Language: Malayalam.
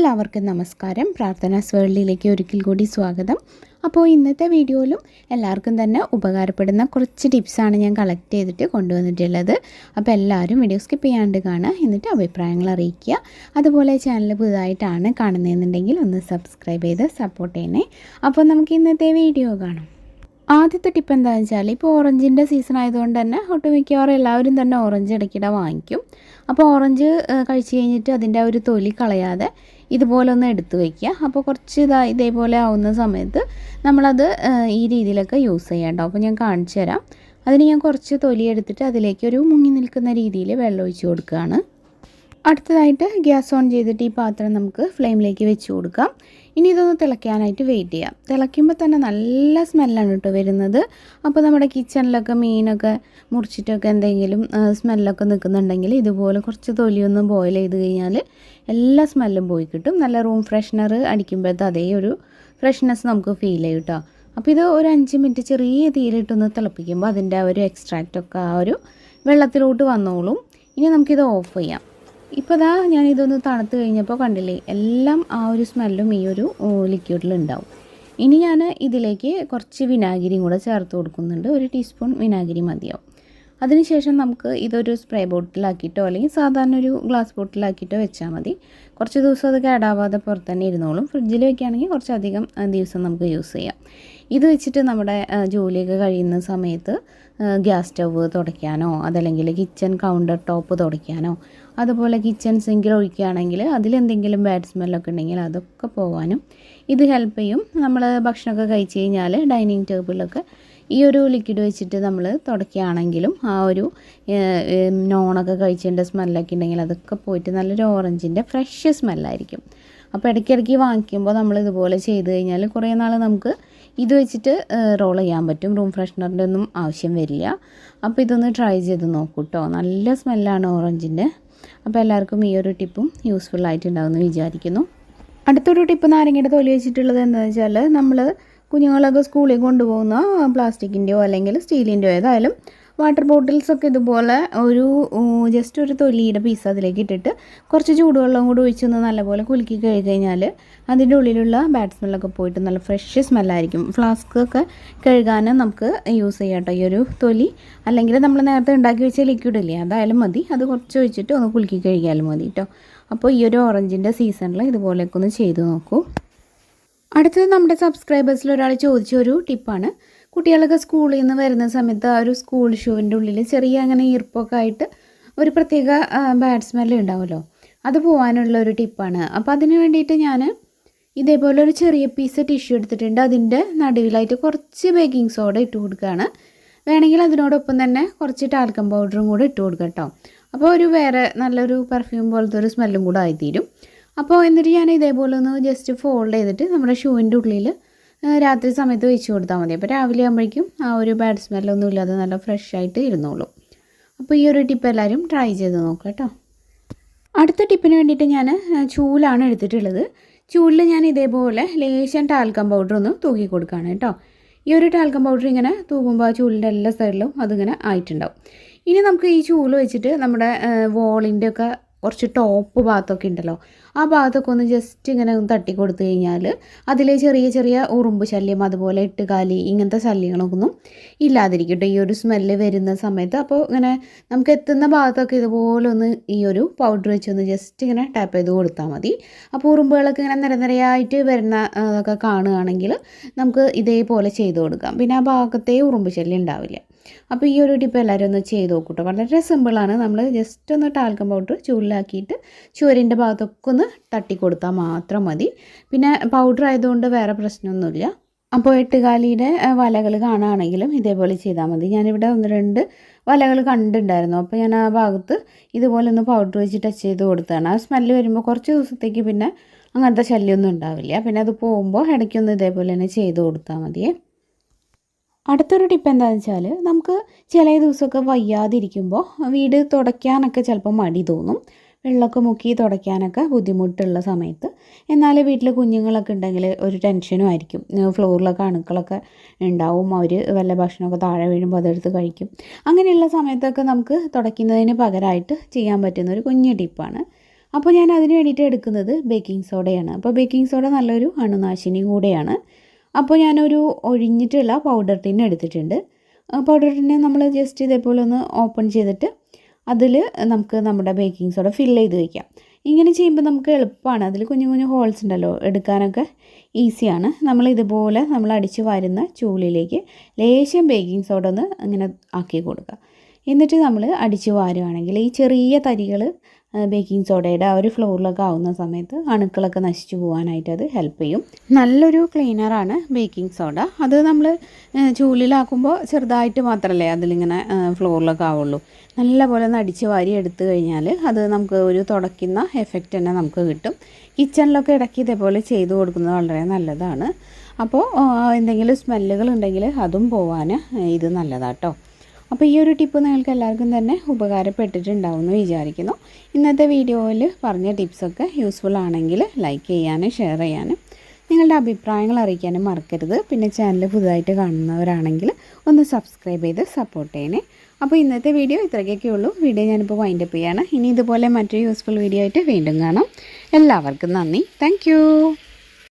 എല്ലാവർക്കും നമസ്കാരം. പ്രാർത്ഥനാ സ്വേളിലേക്ക് ഒരിക്കൽ കൂടി സ്വാഗതം. അപ്പോൾ ഇന്നത്തെ വീഡിയോയിലും എല്ലാവർക്കും തന്നെ ഉപകാരപ്പെടുന്ന കുറച്ച് ടിപ്സാണ് ഞാൻ കളക്ട് ചെയ്തിട്ട് കൊണ്ടുവന്നിട്ടുള്ളത്. അപ്പോൾ എല്ലാവരും വീഡിയോ സ്കിപ്പ് ചെയ്യാണ്ട് കാണുക എന്നിട്ട് അഭിപ്രായങ്ങൾ അറിയിക്കുക. അതുപോലെ ചാനൽ പുതുതായിട്ടാണ് കാണുന്നതെന്നുണ്ടെങ്കിൽ ഒന്ന് സബ്സ്ക്രൈബ് ചെയ്ത് സപ്പോർട്ട് ചെയ്യണേ. അപ്പോൾ നമുക്ക് ഇന്നത്തെ വീഡിയോ കാണാം. ആദ്യത്തെ ടിപ്പ് എന്താണെന്ന് വെച്ചാൽ ഇപ്പോൾ ഓറഞ്ചിന്റെ സീസൺ ആയതുകൊണ്ട് തന്നെ ഒട്ടുമിക്കവാറും എല്ലാവരും തന്നെ ഓറഞ്ച് ഇടയ്ക്കിടെ വാങ്ങിക്കും. അപ്പോൾ ഓറഞ്ച് കഴിച്ചു കഴിഞ്ഞിട്ട് അതിന്റെ ഒരു തൊലി കളയാതെ ഇതുപോലെ ഒന്ന് എടുത്തു വയ്ക്കുക അപ്പോൾ കുറച്ച് ഇതാ ഇതേപോലെ ആവുന്ന സമയത്ത് നമ്മളത് ഈ രീതിയിലൊക്കെ യൂസ് ചെയ്യണ്ടോ അപ്പോൾ ഞാൻ കാണിച്ചു തരാം. അതിന് ഞാൻ കുറച്ച് തൊലി എടുത്തിട്ട് അതിലേക്ക് ഒരു മുങ്ങി നിൽക്കുന്ന രീതിയിൽ വെള്ളം ഒഴിച്ച് കൊടുക്കുകയാണ്. അടുത്തതായിട്ട് ഗ്യാസ് ഓൺ ചെയ്തിട്ട് ഈ പാത്രം നമുക്ക് ഫ്ലെയിമിലേക്ക് വെച്ച് കൊടുക്കാം. ഇനി ഇതൊന്ന് തിളയ്ക്കാനായിട്ട് വെയിറ്റ് ചെയ്യാം. തിളയ്ക്കുമ്പോൾ തന്നെ നല്ല സ്മെല്ലാണ് കേട്ടോ വരുന്നത്. അപ്പോൾ നമ്മുടെ കിച്ചണിലൊക്കെ മീനൊക്കെ മുറിച്ചിട്ടൊക്കെ എന്തെങ്കിലും സ്മെല്ലൊക്കെ നിൽക്കുന്നുണ്ടെങ്കിൽ ഇതുപോലെ കുറച്ച് തൊലിയൊന്നും ബോയിൽ ചെയ്ത് കഴിഞ്ഞാൽ എല്ലാ സ്മെല്ലും പോയി കിട്ടും. നല്ല റൂം ഫ്രഷ്നർ അടിക്കുമ്പോഴത്തെ അതേ ഒരു ഫ്രഷ്നെസ് നമുക്ക് ഫീൽ ചെയ്യും കേട്ടോ. അപ്പോൾ ഇത് ഒരു അഞ്ച് മിനിറ്റ് ചെറിയ തീയിലിട്ടൊന്ന് തിളപ്പിക്കുമ്പോൾ അതിന്റെ ആ ഒരു എക്സ്ട്രാക്റ്റൊക്കെ ആ ഒരു വെള്ളത്തിലോട്ട് വന്നോളും. ഇനി നമുക്കിത് ഓഫ് ചെയ്യാം. ഇപ്പോൾ ഇതാ ഞാൻ ഇതൊന്ന് തണുത്ത് കഴിഞ്ഞപ്പോൾ കണ്ടില്ലേ എല്ലാം ആ ഒരു സ്മെല്ലും ഈ ഒരു ലിക്വിഡിലുണ്ടാവും ഇനി ഞാൻ ഇതിലേക്ക് കുറച്ച് വിനാഗിരിയും കൂടെ ചേർത്ത് കൊടുക്കുന്നുണ്ട്. ഒരു ടീസ്പൂൺ വിനാഗിരി മതിയാവും. അതിനുശേഷം നമുക്ക് ഇതൊരു സ്പ്രേ ബോട്ടിലാക്കിയിട്ടോ അല്ലെങ്കിൽ സാധാരണ ഒരു ഗ്ലാസ് ബോട്ടിലാക്കിയിട്ടോ വെച്ചാൽ മതി. കുറച്ച് ദിവസം അത് കേടാവാതെ പുറത്ത് തന്നെ ഇരുന്നോളും. ഫ്രിഡ്ജിൽ വെക്കുകയാണെങ്കിൽ കുറച്ചധികം ദിവസം നമുക്ക് യൂസ് ചെയ്യാം. ഇത് വെച്ചിട്ട് നമ്മുടെ ജോലിയൊക്കെ കഴിയുന്ന സമയത്ത് ഗ്യാസ് സ്റ്റവ് തുടയ്ക്കാനോ അതല്ലെങ്കിൽ കിച്ചൺ കൗണ്ടർ ടോപ്പ് തുടയ്ക്കാനോ അതുപോലെ കിച്ചൺ സിങ്കിൽ ഒഴിക്കുകയാണെങ്കിൽ അതിലെന്തെങ്കിലും ബാഡ് സ്മെല്ലൊക്കെ ഉണ്ടെങ്കിൽ അതൊക്കെ പോകാനും ഇത് ഹെൽപ്പ് ചെയ്യും. നമ്മൾ ഭക്ഷണമൊക്കെ കഴിച്ച് കഴിഞ്ഞാൽ ഡൈനിങ് ടേബിളിലൊക്കെ ഈ ഒരു ലിക്വിഡ് വെച്ചിട്ട് നമ്മൾ തുടക്കുകയാണെങ്കിലും ആ ഒരു നോണൊക്കെ കഴിച്ചതിന്റെ സ്മെല്ലൊക്കെ ഉണ്ടെങ്കിൽ അതൊക്കെ പോയിട്ട് നല്ലൊരു ഓറഞ്ചിന്റെ ഫ്രഷ് സ്മെല്ലായിരിക്കും അപ്പോൾ ഇടയ്ക്കിടയ്ക്ക് വാങ്ങിക്കുമ്പോൾ നമ്മൾ ഇതുപോലെ ചെയ്ത് കഴിഞ്ഞാൽ കുറേ നാൾ നമുക്ക് ഇത് വെച്ചിട്ട് റോൾ ചെയ്യാൻ പറ്റും. റൂം ഫ്രഷ്നറിന്റെ ഒന്നും ആവശ്യം വരില്ല. അപ്പോൾ ഇതൊന്ന് ട്രൈ ചെയ്ത് നോക്കൂ കേട്ടോ നല്ല സ്മെല്ലാണ് ഓറഞ്ചിന്റെ അപ്പോൾ എല്ലാവർക്കും ഈ ഒരു ടിപ്പും യൂസ്ഫുൾ ആയിട്ടുണ്ടാവുമെന്ന് വിചാരിക്കുന്നു. അടുത്തൊരു ടിപ്പ് നാരങ്ങയുടെ തൊലി വെച്ചിട്ടുള്ളത് എന്താണെന്ന് വെച്ചാൽ നമ്മൾ കുഞ്ഞുങ്ങളൊക്കെ സ്കൂളിൽ കൊണ്ടുപോകുന്ന പ്ലാസ്റ്റിക്കിന്റെയോ അല്ലെങ്കിൽ സ്റ്റീലിന്റെയോ ഏതായാലും വാട്ടർ ബോട്ടിൽസൊക്കെ ഇതുപോലെ ഒരു ജസ്റ്റ് ഒരു തൊലിയുടെ പീസ് അതിലേക്ക് ഇട്ടിട്ട് കുറച്ച് ചൂടുവെള്ളം കൂടി ഒഴിച്ചൊന്ന് നല്ലപോലെ കുലുക്കി കഴിഞ്ഞാൽ അതിന്റെ ഉള്ളിലുള്ള ബാഡ് സ്മെല്ലൊക്കെ പോയിട്ട് നല്ല ഫ്രഷ് സ്മെല്ലായിരിക്കും ഫ്ലാസ്ക് ഒക്കെ കഴുകാനും നമുക്ക് യൂസ് ചെയ്യാട്ടോ ഈ ഒരു തൊലി അല്ലെങ്കിൽ നമ്മൾ നേരത്തെ ഉണ്ടാക്കി വെച്ച ലിക്വിഡ് ഇല്ലേ അതായാലും മതി. അത് കുറച്ച് ഒഴിച്ചിട്ട് ഒന്ന് കുലുക്കി കഴുകിയാലും മതി കേട്ടോ. അപ്പോൾ ഈ ഒരു ഓറഞ്ചിന്റെ സീസണിൽ ഇതുപോലെയൊക്കെ ഒന്ന് ചെയ്ത് നോക്കൂ. അടുത്തത് നമ്മുടെ സബ്സ്ക്രൈബേഴ്സിൽ ഒരാൾ ചോദിച്ച ഒരു ടിപ്പാണ്. കുട്ടികളൊക്കെ സ്കൂളിൽ നിന്ന് വരുന്ന സമയത്ത് ആ ഒരു സ്കൂൾ ഷൂവിന്റെ ഉള്ളിൽ ചെറിയ അങ്ങനെ ഈർപ്പൊക്കെ ആയിട്ട് ഒരു പ്രത്യേക ബാഡ് സ്മെല്ല് ഉണ്ടാവുമല്ലോ. അത് പോകാനുള്ള ഒരു ടിപ്പാണ്. അപ്പോൾ അതിന് വേണ്ടിയിട്ട് ഞാൻ ഇതേപോലെ ഒരു ചെറിയ പീസ് ടിഷ്യൂ എടുത്തിട്ടുണ്ട്. അതിന്റെ നടുവിലായിട്ട് കുറച്ച് ബേക്കിംഗ് സോഡ ഇട്ട് കൊടുക്കുകയാണ്. വേണമെങ്കിൽ അതിനോടൊപ്പം തന്നെ കുറച്ച് ടാൽക്കം പൗഡറും കൂടെ ഇട്ട് കൊടുക്കാം കേട്ടോ. അപ്പോൾ ഒരു വേറെ നല്ലൊരു പെർഫ്യൂം പോലത്തെ ഒരു സ്മെല്ലും കൂടെ ആയിത്തീരും. അപ്പോൾ എന്നിട്ട് ഞാൻ ഇതേപോലെ ഒന്ന് ജസ്റ്റ് ഫോൾഡ് ചെയ്തിട്ട് നമ്മുടെ ഷൂവിന്റെ ഉള്ളിൽ രാത്രി സമയത്ത് വെച്ച് കൊടുത്താൽ മതി. അപ്പോൾ രാവിലെ ആകുമ്പോഴേക്കും ആ ഒരു ബാഡ് സ്മെല്ലൊന്നും ഇല്ലാതെ നല്ല ഫ്രഷ് ആയിട്ട് ഇരുന്നോളൂ. അപ്പോൾ ഈ ഒരു ടിപ്പ് എല്ലാവരും ട്രൈ ചെയ്ത് നോക്കാം കേട്ടോ. അടുത്ത ടിപ്പിന് വേണ്ടിയിട്ട് ഞാൻ ചൂലാണ് എടുത്തിട്ടുള്ളത്. ചൂലിൽ ഞാൻ ഇതേപോലെ ലേശം ടാൽക്കം പൗഡർ ഒന്ന് തൂക്കി കൊടുക്കുകയാണ് കേട്ടോ. ഈ ഒരു ടാൽക്കം പൗഡർ ഇങ്ങനെ തൂക്കുമ്പോൾ ആ ചൂലിന്റെ എല്ലാ സൈഡിലും അതിങ്ങനെ ആയിട്ടുണ്ടാവും. ഇനി നമുക്ക് ഈ ചൂൽ വെച്ചിട്ട് നമ്മുടെ വോളിന്റെ ഒക്കെ കുറച്ച് ടോപ്പ് ഭാഗത്തൊക്കെ ഉണ്ടല്ലോ. ആ ഭാഗത്തൊക്കെ ഒന്ന് ജസ്റ്റ് ഇങ്ങനെ ഒന്ന് തട്ടി കൊടുത്തു കഴിഞ്ഞാൽ അതിലെ ചെറിയ ചെറിയ ഉറുമ്പ് ശല്യം അതുപോലെ എട്ടുകാലി ഇങ്ങനത്തെ ശല്യങ്ങളൊന്നും ഇല്ലാതിരിക്കും ഈ ഒരു സ്മെല്ല് വരുന്ന സമയത്ത് അപ്പോൾ ഇങ്ങനെ നമുക്ക് എത്തുന്ന ഭാഗത്തൊക്കെ ഇതുപോലെ ഒന്ന് ഈ ഒരു പൗഡർ വെച്ചൊന്ന് ജസ്റ്റ് ഇങ്ങനെ ടാപ്പ് ചെയ്ത് കൊടുത്താൽ മതി. അപ്പോൾ ഉറുമ്പുകളൊക്കെ ഇങ്ങനെ നിരനിരയായിട്ട് വരുന്ന അതൊക്കെ കാണുകയാണെങ്കിൽ നമുക്ക് ഇതേപോലെ ചെയ്ത് കൊടുക്കാം. പിന്നെ ആ ഭാഗത്തേ ഉറുമ്പ് ശല്യം ഉണ്ടാവില്ല. അപ്പോൾ ഈ ഒരു ടിപ്പ് എല്ലാവരും ഒന്ന് ചെയ്ത് നോക്കൂട്ടോ. വളരെ സിമ്പിളാണ് നമ്മൾ ജസ്റ്റ് ഒന്ന് ടാൽക്കം പൗഡർ ചൂടിലാക്കിയിട്ട് ചുവരിന്റെ ഭാഗത്തൊക്കെ ഒന്ന് തട്ടി കൊടുത്താൽ മാത്രം മതി. പിന്നെ പൗഡർ ആയതുകൊണ്ട് വേറെ പ്രശ്നമൊന്നുമില്ല. അപ്പോൾ എട്ടുകാലിയുടെ വലകൾ കാണുകയാണെങ്കിലും ഇതേപോലെ ചെയ്താൽ മതി. ഞാനിവിടെ ഒന്ന് രണ്ട് വലകൾ കണ്ടിട്ടുണ്ടായിരുന്നു. അപ്പോൾ ഞാൻ ആ ഭാഗത്ത് ഇതുപോലെ ഒന്ന് പൗഡർ വെച്ച് ടച്ച് ചെയ്ത് കൊടുത്തതാണ്. ആ സ്മെല്ല് വരുമ്പോൾ കുറച്ച് ദിവസത്തേക്ക് പിന്നെ അങ്ങനത്തെ ശല്യമൊന്നും ഉണ്ടാവില്ല. പിന്നെ അത് പോകുമ്പോൾ ഇടയ്ക്കൊന്ന് ഇതേപോലെ തന്നെ ചെയ്ത് കൊടുത്താൽ മതിയേ. അടുത്തൊരു ടിപ്പ് എന്താണെന്ന് വെച്ചാൽ നമുക്ക് ചില ദിവസമൊക്കെ വയ്യാതിരിക്കുമ്പോൾ വീട് തുടയ്ക്കാനൊക്കെ ചിലപ്പോൾ മടി തോന്നും. വെള്ളമൊക്കെ മുക്കി തുടയ്ക്കാനൊക്കെ ബുദ്ധിമുട്ടുള്ള സമയത്ത്. എന്നാൽ വീട്ടിൽ കുഞ്ഞുങ്ങളൊക്കെ ഉണ്ടെങ്കിൽ ഒരു ടെൻഷനും ആയിരിക്കും. ഫ്ലോറിലൊക്കെ അണുക്കളൊക്കെ ഉണ്ടാവും. അവർ വല്ല ഭക്ഷണമൊക്കെ താഴെ വീഴുമ്പോൾ അതെടുത്ത് കഴിക്കും. അങ്ങനെയുള്ള സമയത്തൊക്കെ നമുക്ക് തുടയ്ക്കുന്നതിന് പകരമായിട്ട് ചെയ്യാൻ പറ്റുന്ന ഒരു കുഞ്ഞു ടിപ്പാണ് അപ്പോൾ ഞാൻ അതിന് വേണ്ടിയിട്ട് എടുക്കുന്നത് ബേക്കിംഗ് സോഡയാണ് അപ്പോൾ ബേക്കിംഗ് സോഡ നല്ലൊരു അണുനാശിനി കൂടെയാണ്. അപ്പോൾ ഞാനൊരു ഒഴിഞ്ഞിട്ടുള്ള പൗഡർ ടിൻ എടുത്തിട്ടുണ്ട്. പൗഡർ ടിന്നെ നമ്മൾ ജസ്റ്റ് ഇതേപോലെ ഒന്ന് ഓപ്പൺ ചെയ്തിട്ട് അതിൽ നമുക്ക് നമ്മുടെ ബേക്കിംഗ് സോഡ ഫില്ല് ചെയ്ത് വയ്ക്കാം ഇങ്ങനെ ചെയ്യുമ്പോൾ നമുക്ക് എളുപ്പമാണ്. അതിൽ കുഞ്ഞു കുഞ്ഞു ഹോൾസ് ഉണ്ടല്ലോ എടുക്കാനൊക്കെ ഈസിയാണ് നമ്മൾ ഇതുപോലെ നമ്മൾ അടിച്ച് വരുന്ന ചൂളിലേക്ക് ലേശം ബേക്കിംഗ് സോഡ ഒന്ന് ഇങ്ങനെ ആക്കി കൊടുക്കുക. എന്നിട്ട് നമ്മൾ അടിച്ച് വാരുവാണെങ്കിൽ ഈ ചെറിയ തരികൾ ബേക്കിംഗ് സോഡയുടെ ആ ഒരു ഫ്ലോറിലൊക്കെ ആവുന്ന സമയത്ത് അണുക്കളൊക്കെ നശിച്ചു പോകാനായിട്ട് അത് ഹെൽപ്പ് ചെയ്യും. നല്ലൊരു ക്ലീനറാണ് ബേക്കിംഗ് സോഡ അത് നമ്മൾ ചൂലിലാക്കുമ്പോൾ ചെറുതായിട്ട് മാത്രമല്ലേ അതിലിങ്ങനെ ഫ്ലോറിലൊക്കെ ആവുള്ളൂ. നല്ല പോലെ ഒന്ന് അടിച്ച് വാരി എടുത്തു കഴിഞ്ഞാൽ അത് നമുക്ക് ഒരു തുടയ്ക്കുന്ന എഫക്റ്റ് തന്നെ നമുക്ക് കിട്ടും. കിച്ചണിലൊക്കെ ഇടയ്ക്ക് ഇതേപോലെ ചെയ്തു കൊടുക്കുന്നത് വളരെ നല്ലതാണ്. അപ്പോൾ എന്തെങ്കിലും സ്മെല്ലുകൾ ഉണ്ടെങ്കിൽ അതും പോവാൻ ഇത് നല്ലതാട്ടോ. അപ്പോൾ ഈ ഒരു ടിപ്പ് നിങ്ങൾക്ക് എല്ലാവർക്കും തന്നെ ഉപകാരപ്പെട്ടിട്ടുണ്ടാവും എന്ന് വിചാരിക്കുന്നു. ഇന്നത്തെ വീഡിയോയിൽ പറഞ്ഞ ടിപ്സൊക്കെ യൂസ്ഫുൾ ആണെങ്കിൽ ലൈക്ക് ചെയ്യാനും ഷെയർ ചെയ്യാനും നിങ്ങളുടെ അഭിപ്രായങ്ങൾ അറിയിക്കാനും മറക്കരുത്. പിന്നെ ചാനൽ പുതുതായിട്ട് കാണുന്നവരാണെങ്കിൽ ഒന്ന് സബ്സ്ക്രൈബ് ചെയ്ത് സപ്പോർട്ട് ചെയ്യണേ. അപ്പോൾ ഇന്നത്തെ വീഡിയോ ഇത്രയൊക്കെ ഉള്ളൂ. വീഡിയോ ഞാനിപ്പോൾ വൈൻഡപ്പ് ചെയ്യാണ്. ഇനി ഇതുപോലെ മറ്റൊരു യൂസ്ഫുൾ വീഡിയോ ആയിട്ട് വീണ്ടും കാണാം. എല്ലാവർക്കും നന്ദി. താങ്ക്